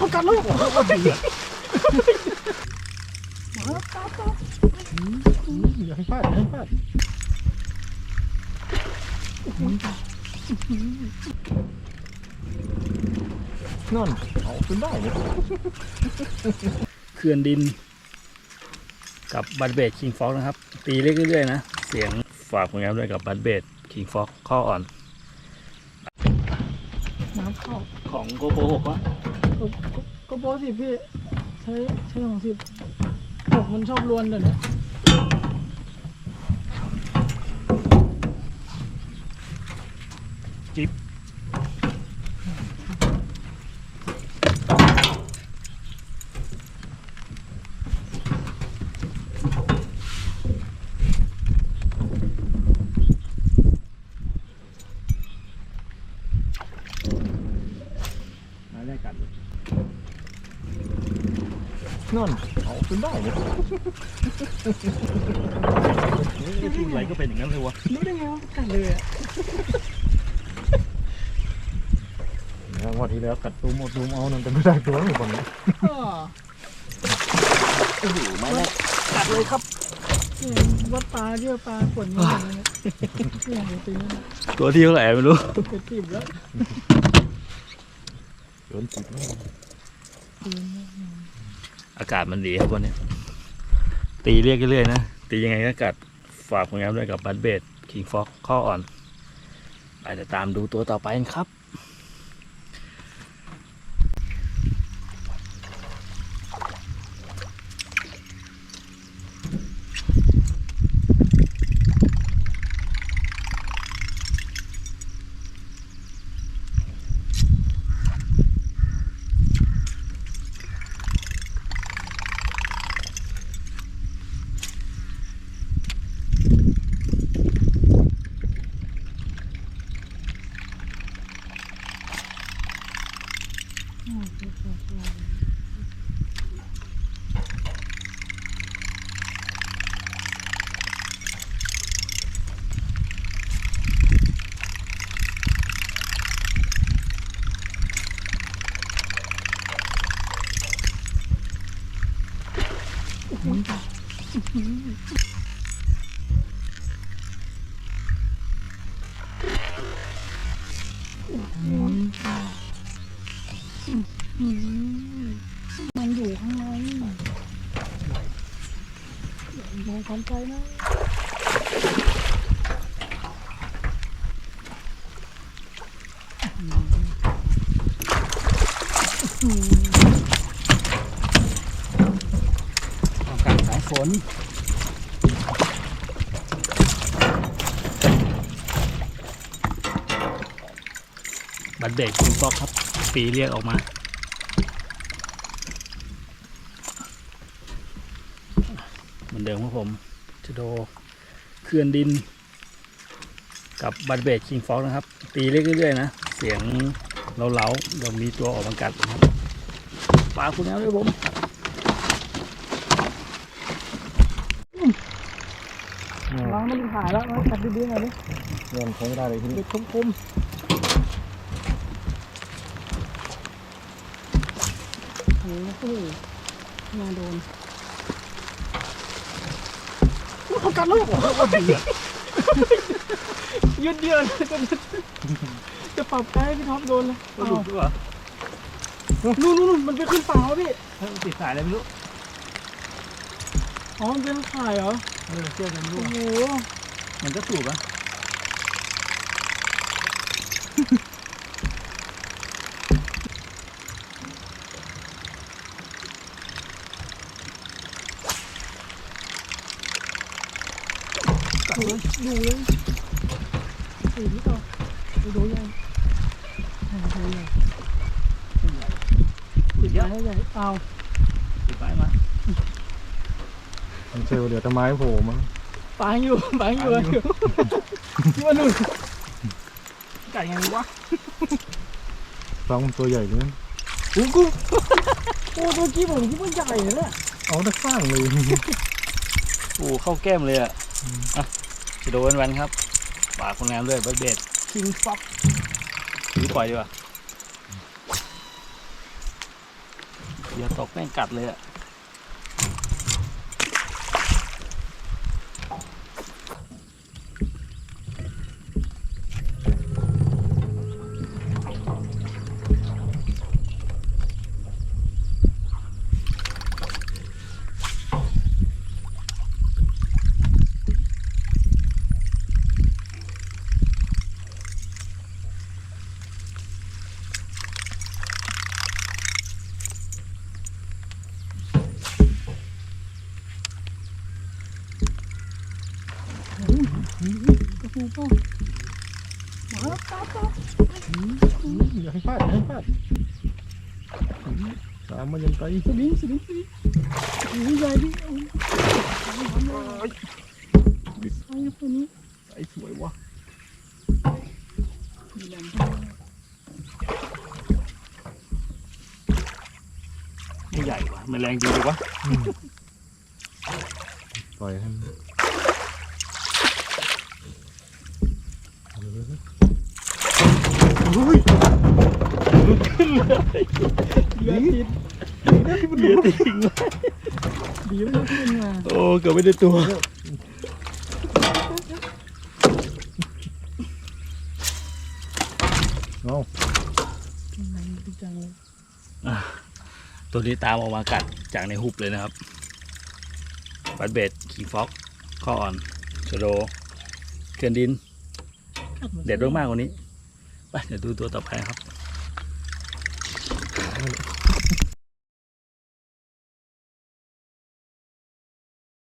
เขากัดแล้วอย่าให้พลาดอย่าให้พลาดนั่นเอาขึ้นได้เนี่ยเขื่อนดิน กับบัตเบดคิงฟอกนะครับ ตีเล็กเรื่อยๆนะ เสียงฝากผลงานด้วยกับบัตเบดคิงฟอกข้ออ่อน น้ำเข้าของโกโปหกวะ ก็ก็ก็โบสิพี่ ใช้ใช้ของสิบหกมันชอบรวนเดี๋ยวนี้มา นั่นเอาขึ้นได้เนี่ยพูดอะไรก็เป็นอย่างนั้นเลยวะรู้ได้ไงว่ากัดเลยอะแล้ววันที่แล้วกัดตูมเอาตูมเอานั่นแต่ไม่ได้ตัวอยู่คนนี้อ้อโอ้โหมาแรกกัดเลยครับเนี่ยวัดปลาเยอะปลาขนมันอย่างเงี้ยเนี่ยเดี๋ยวตีนั่นน่ะตัวที่เท่าไหร่ไม่รู้ไปติบแล้วเกินสิบแล้วตีนเนี่ย อากาศมันดีครับวันนี้ ตีเรียกเรื่อยๆนะ ตียังไงก็กัดฝากผลงานด้วยกับบัตเบดคิงฟ็อกข้ออ่อนไปเดี๋ยวตามดูตัวต่อไปครับ มันอยู่ข้างในมองความใจนะอากาศสายฝ นบัตเบดคิงฟอกครับปีเรียกออกมา เหมือนเดิมครับผมจะโดเคลื่อนดิน กับบัตเบดคิงฟอกนะครับ ตีเล็กเรื่อยๆนะ เสียงเล้าๆเดี๋ยวมีตัวออกมากัดนะครับปลาคุณแล้วด้วยผม ล้างมันหายแล้วกัดดีๆหน่อยดิเงินใช้ไม่ได้เลยทีนี้เด็กคมๆโอ้โหน่าโดนเขากัดแล้วยืดเยื้อเลยจะจะปรับใกล้พี่ท็อปโดนเลยก็หลุดด้วยเหรอนู่นนู่นมันไปขึ้นฝั่งแล้วพี่เฮ้ยมันติดสายอะไรไม่รู้ อ๋อมันเป็นข่ายเหรอ เออเชื่อกันไม่โอ้รู้โหมันก็สูบอะดูเลยดูเลยสีนี่ต่อดูดูยังดูยังติดเยใหญ่อะใหญ่เอา ติดสายมา มันเซลล์เดี๋ยวจะไม้โผล่มาปางอยู่ปางอยู่อยู่ที่ว่านู่นกัดยังไงวะฟังมันตัวใหญ่เลยโอ้กูโอ้ตัวกี้ผมคิดว่าใหญ่เลยเนี่ยเอาได้สร้างเลยโอ้เข้าแก้มเลยอะอะจะโดนวันครับปากคนงานด้วยบัตเบดคิงฟ็อกหรือปล่อยดีกว่าเดี๋ยวตกแม่งกัดเลยอะ กระปูเปล่ามาแล้วตามตามอย่าให้พลาดอย่าให้พลาดตามมันยังไกลสลิงสลิงสลิงโอ้ยใหญ่ดิโอ้ยใส่ตัวนี้ไอ้สวยวะมีแรงไม่ใหญ่ว่ะมันแรงดีดีวะปล่อยให้ มันเฮ้ยหลุดขึ้นเลยเดือดติดดีนะที่มันหเดี๋ลุยวดทิ้งไว้ดีแล้วขึ้นมาโอ้เกือบไม่ได้ตัว เอาแรงดีจังเลยตัวนี้ตามออกมากัดจากในหุบเลยนะครับบัดเบดคิงฟ็อกข้ออ่อนชโดเขื่อนดิน เด็ดมากๆกว่านี้ ไปเดี๋ยวดูตัวต่อไปครับ